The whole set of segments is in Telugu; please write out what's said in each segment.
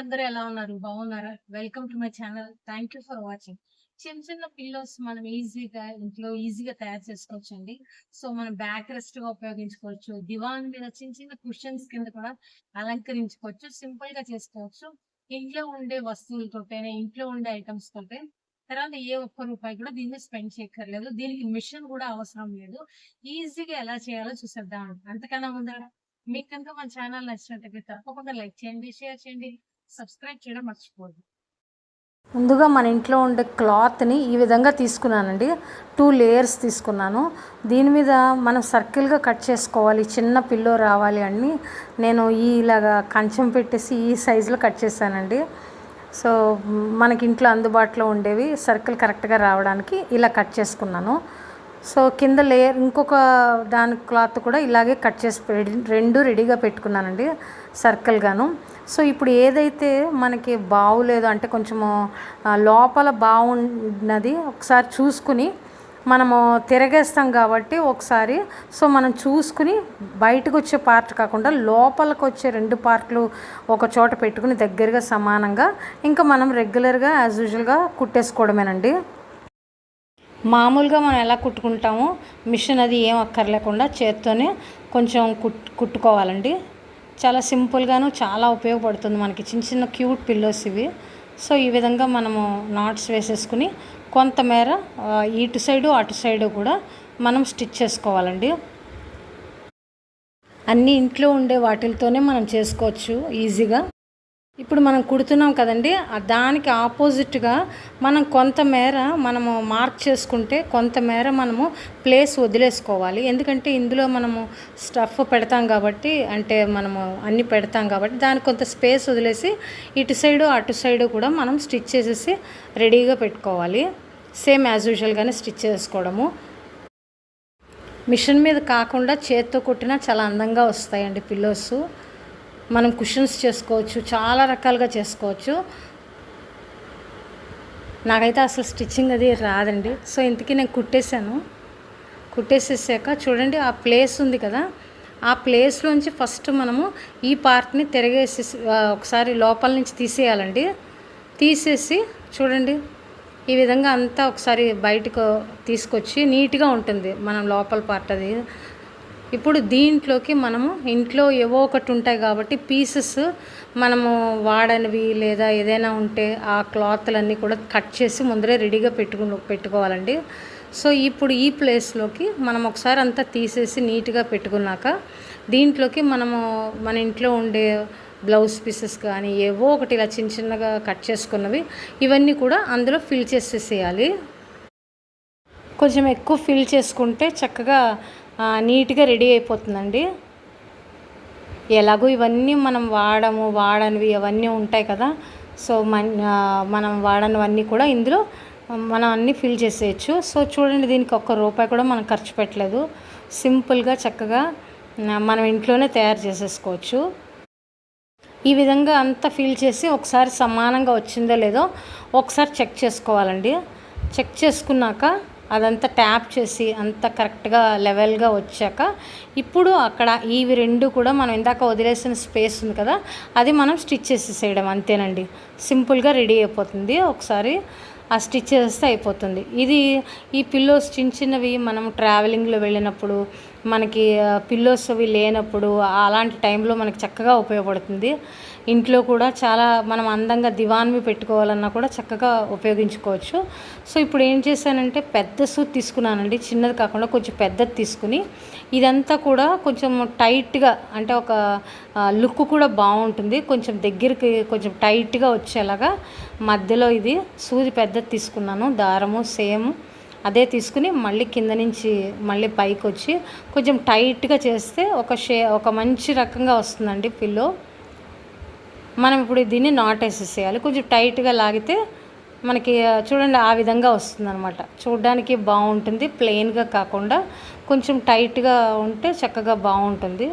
అందరూ ఎలా ఉన్నారు? బాగున్నారా? Welcome to my channel. Thank you for watching. చిన్న చిన్న పిల్లోస్ మనం ఈజీగా ఇంట్లో ఈజీగా తయారు చేసుకోవచ్చండి. సో, మనం బ్యాక్ రెస్ట్గా ఉపయోగించుకోవచ్చు. దివాన్ మీద చిన్న చిన్న కుషన్స్ కింద కూడా అలంకరించుకోవచ్చు. సింపుల్గా చేసుకోవచ్చు. ఇంట్లో ఉండే వస్తువులతోటైనా, ఇంట్లో ఉండే ఐటమ్స్ తోటే తర్వాత ఏ ఒక్క రూపాయి కూడా దీన్ని స్పెండ్ చేయక్కర్లేదు. దీనికి మిషన్ కూడా అవసరం లేదు. ఈజీగా ఎలా చేయాలో చూసేద్దాం. అంతకన్నా ముందర మీకు కనుక మన ఛానల్ నచ్చినట్టయితే తప్పకుండా లైక్ చేయండి, షేర్ చేయండి, సబ్స్క్రైబ్ చేయడం మర్చిపోదు ముందుగా మన ఇంట్లో ఉండే క్లాత్ని ఈ విధంగా తీసుకున్నానండి. టూ లేయర్స్ తీసుకున్నాను. దీని మీద మనం సర్కిల్గా కట్ చేసుకోవాలి. చిన్న పిల్లో రావాలి అని నేను ఈ ఇలాగా కంచం పెట్టేసి ఈ సైజులో కట్ చేశానండి. సో మనకి ఇంట్లో అందుబాటులో ఉండేవి సర్కిల్ కరెక్ట్గా రావడానికి ఇలా కట్ చేసుకున్నాను. సో కింద లేయర్ ఇంకొక దాని క్లాత్ కూడా ఇలాగే కట్ చేసి రెడీ- రెండు రెడీగా పెట్టుకున్నానండి సర్కిల్గాను సో ఇప్పుడు ఏదైతే మనకి బాగులేదు అంటే కొంచెము లోపల బాగున్నది ఒకసారి చూసుకుని మనము తిరగేస్తాం కాబట్టి ఒకసారి సో మనం చూసుకుని బయటకు వచ్చే పార్ట్ కాకుండా లోపలికి వచ్చే రెండు పార్ట్లు ఒక చోట పెట్టుకుని దగ్గరగా సమానంగా ఇంకా మనం రెగ్యులర్గా యాజ్ యూజువల్గా కుట్టేసుకోవడమేనండి. మామూలుగా మనం ఎలా కుట్టుకుంటామో మిషన్ అది ఏం అక్కర్లేకుండా చేత్తోనే కొంచెం కుట్ కుట్టుకోవాలండి. చాలా సింపుల్గాను చాలా ఉపయోగపడుతుంది మనకి. చిన్న చిన్న క్యూట్ పిల్లోస్ ఇవి. సో ఈ విధంగా మనము నాట్స్ వేసేసుకుని కొంతమేర ఇటు సైడు అటు సైడు కూడా మనం స్టిచ్ చేసుకోవాలండి. అన్నీ ఇంట్లో ఉండే వాటితోనే మనం చేసుకోవచ్చు ఈజీగా. ఇప్పుడు మనం కుడుతున్నాం కదండి దానికి ఆపోజిట్గా మనం కొంతమేర మనము మార్క్ చేసుకుంటే కొంతమేర మనము ప్లేస్ వదిలేసుకోవాలి. ఎందుకంటే ఇందులో మనము స్టఫ్ పెడతాం కాబట్టి అంటే మనము అన్ని పెడతాం కాబట్టి దానికి కొంత స్పేస్ వదిలేసి ఇటు సైడు అటు సైడు కూడా మనం స్టిచ్ చేసేసి రెడీగా పెట్టుకోవాలి. సేమ్ యాజ్ యూజువల్గానే స్టిచ్ చేసుకోవడము. మిషన్ మీద కాకుండా చేత్తో కుట్టినా చాలా అందంగా వస్తాయండి పిల్లోస్. మనం కుషన్స్ చేసుకోవచ్చు చాలా రకాలుగా చేసుకోవచ్చు. నాకైతే అసలు స్టిచ్చింగ్ అది రాదండి. సో ఇంతకీ నేను కుట్టేశాను. కుట్టేసేసాక చూడండి ఆ ప్లేస్ ఉంది కదా. ఆ ప్లేస్లోంచి ఫస్ట్ మనము ఈ పార్ట్ని తిరగేసి ఒకసారి లోపల నుంచి తీసేయాలండి. తీసేసి చూడండి ఈ విధంగా అంతా ఒకసారి బయటకు తీసుకొచ్చి నీట్గా ఉంటుంది. మనం లోపల పార్ట్ అది. ఇప్పుడు దీంట్లోకి మనము ఇంట్లో ఏవో ఒకటి ఉంటాయి కాబట్టి పీసెస్ మనము వాడనివి లేదా ఏదైనా ఉంటే ఆ క్లాత్లన్నీ కూడా కట్ చేసి ముందరే రెడీగా పెట్టుకు పెట్టుకోవాలండి. సో ఇప్పుడు ఈ ప్లేస్లోకి మనం ఒకసారి అంతా తీసేసి నీట్గా పెట్టుకున్నాక దీంట్లోకి మనము మన ఇంట్లో ఉండే బ్లౌజ్ పీసెస్ కానీ ఏవో ఒకటి ఇలా చిన్న చిన్నగా కట్ చేసుకున్నవి ఇవన్నీ కూడా అందులో ఫిల్ చేసేసేయాలి. కొంచెం ఎక్కువ ఫిల్ చేసుకుంటే చక్కగా నీట్గా రెడీ అయిపోతుందండి. ఎలాగో ఇవన్నీ మనం వాడము వాడనివి అవన్నీ ఉంటాయి కదా. సో మన మనం వాడనివన్నీ కూడా ఇందులో మనం అన్నీ ఫిల్ చేసేయచ్చు. సో చూడండి దీనికి ఒక్క రూపాయి కూడా మనం ఖర్చు పెట్టలేదు. సింపుల్గా చక్కగా మనం ఇంట్లోనే తయారు చేసేసుకోవచ్చు. ఈ విధంగా అంతా ఫిల్ చేసి ఒకసారి సమానంగా వచ్చిందో లేదో ఒకసారి చెక్ చేసుకోవాలండి. చెక్ చేసుకున్నాక అదంతా ట్యాప్ చేసి అంత కరెక్ట్గా లెవెల్గా వచ్చాక ఇప్పుడు అక్కడ ఇవి రెండు కూడా మనం ఇందాక వదిలేసిన స్పేస్ ఉంది కదా అది మనం స్టిచ్ చేసేసేయడం అంతేనండి. సింపుల్గా రెడీ అయిపోతుంది. ఒకసారి ఆ స్టిచ్ చేస్తే అయిపోతుంది. ఇది ఈ పిల్లోస్ చిన్న చిన్నవి మనం ట్రావెలింగ్లో వెళ్ళినప్పుడు మనకి పిల్లోస్ అవి లేనప్పుడు అలాంటి టైంలో మనకి చక్కగా ఉపయోగపడుతుంది. ఇంట్లో కూడా చాలా మనం అందంగా దివాన్వి పెట్టుకోవాలన్నా కూడా చక్కగా ఉపయోగించుకోవచ్చు. సో ఇప్పుడు ఏం చేశానంటే పెద్ద సూట్ తీసుకున్నానండి. చిన్నది కాకుండా కొంచెం పెద్దది తీసుకుని ఇదంతా కూడా కొంచెం టైట్గా అంటే ఒక లుక్ కూడా బాగుంటుంది. కొంచెం దగ్గరికి కొంచెం టైట్గా వచ్చేలాగా మధ్యలో ఇది సూది పెద్దది తీసుకున్నాను. దారము సేమ్ అదే తీసుకుని మళ్ళీ కింద నుంచి మళ్ళీ పైకి వచ్చి కొంచెం టైట్గా చేస్తే ఒక షే ఒక మంచి రకంగా వస్తుందండి పిల్లో. మనం ఇప్పుడు దీన్ని నాట్ వేసేసేయాలి. కొంచెం టైట్గా లాగితే మనకి చూడండి ఆ విధంగా వస్తుందన్నమాట. చూడడానికి బాగుంటుంది. ప్లెయిన్గా కాకుండా కొంచెం టైట్గా ఉంటే చక్కగా బాగుంటుంది.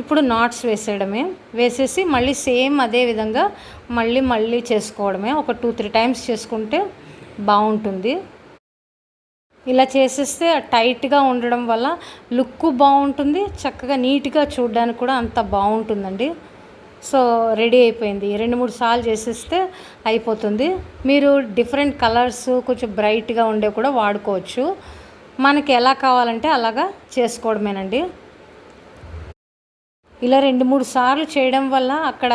ఇప్పుడు నాట్స్ వేసేయడమే. వేసేసి మళ్ళీ సేమ్ అదే విధంగా మళ్ళీ మళ్ళీ చేసుకోవడమే. ఒక టూ త్రీ టైమ్స్ చేసుకుంటే బాగుంటుంది. ఇలా చేసేస్తే టైట్గా ఉండడం వల్ల లుక్ బాగుంటుంది చక్కగా నీట్గా చూడడానికి కూడా అంత బాగుంటుందండి. సో రెడీ అయిపోయింది. రెండు మూడు సార్లు చేసేస్తే అయిపోతుంది. మీరు డిఫరెంట్ కలర్స్ కొంచెం బ్రైట్గా ఉండే కూడా వాడుకోవచ్చు. మనకి ఎలా కావాలంటే అలాగా చేసుకోవడమేనండి. ఇలా రెండు మూడు సార్లు చేయడం వల్ల అక్కడ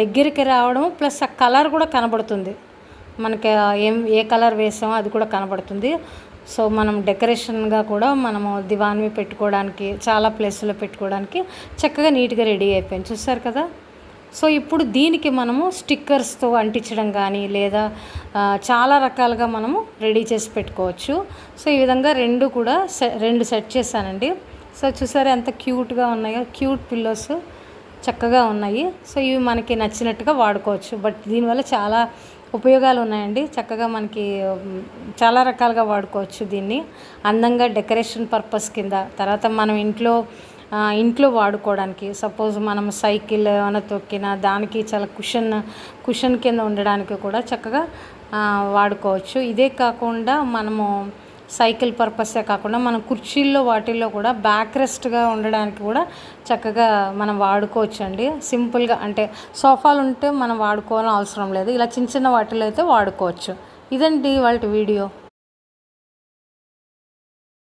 దగ్గరికి రావడం ప్లస్ ఆ కలర్ కూడా కనబడుతుంది. మనకి ఏం ఏ కలర్ వేసామో అది కూడా కనబడుతుంది. సో మనం డెకరేషన్గా కూడా మనము దివాన్వి పెట్టుకోవడానికి చాలా ప్లేస్లో పెట్టుకోవడానికి చక్కగా నీట్గా రెడీ అయిపోయింది చూసారు కదా? సో ఇప్పుడు దీనికి మనము స్టిక్కర్స్తో అంటించడం కానీ లేదా చాలా రకాలుగా మనము రెడీ చేసి పెట్టుకోవచ్చు. సో ఈ విధంగా రెండు కూడా సె రెండు సెట్ చేశానండి. సో చూసారు ఎంత క్యూట్గా ఉన్నాయో క్యూట్ పిల్లోస్. చక్కగా ఉన్నాయి. సో ఇవి మనకి నచ్చినట్టుగా వాడుకోవచ్చు. బట్ దీనివల్ల చాలా ఉపయోగాలు ఉన్నాయండి. చక్కగా మనకి చాలా రకాలుగా వాడుకోవచ్చు దీన్ని. అందంగా డెకరేషన్ పర్పస్ కింద. తర్వాత మనం ఇంట్లో ఇంట్లో వాడుకోవడానికి సపోజ్ మనం సైకిల్ ఏమైనా తొక్కినా దానికి చాలా కుషన్ కుషన్ కింద ఉండడానికి కూడా చక్కగా వాడుకోవచ్చు. ఇదే కాకుండా మనము సైకిల్ పర్పసే కాకుండా మనం కుర్చీల్లో వాటిల్లో కూడా బ్యాక్ రెస్ట్గా ఉండడానికి కూడా చక్కగా మనం వాడుకోవచ్చు అండి సింపుల్గా అంటే సోఫాలు ఉంటే మనం వాడుకోవాలని అవసరం లేదు. ఇలా చిన్న చిన్న వాటిలో అయితే వాడుకోవచ్చు. ఇదండి వాళ్ళ వీడియో.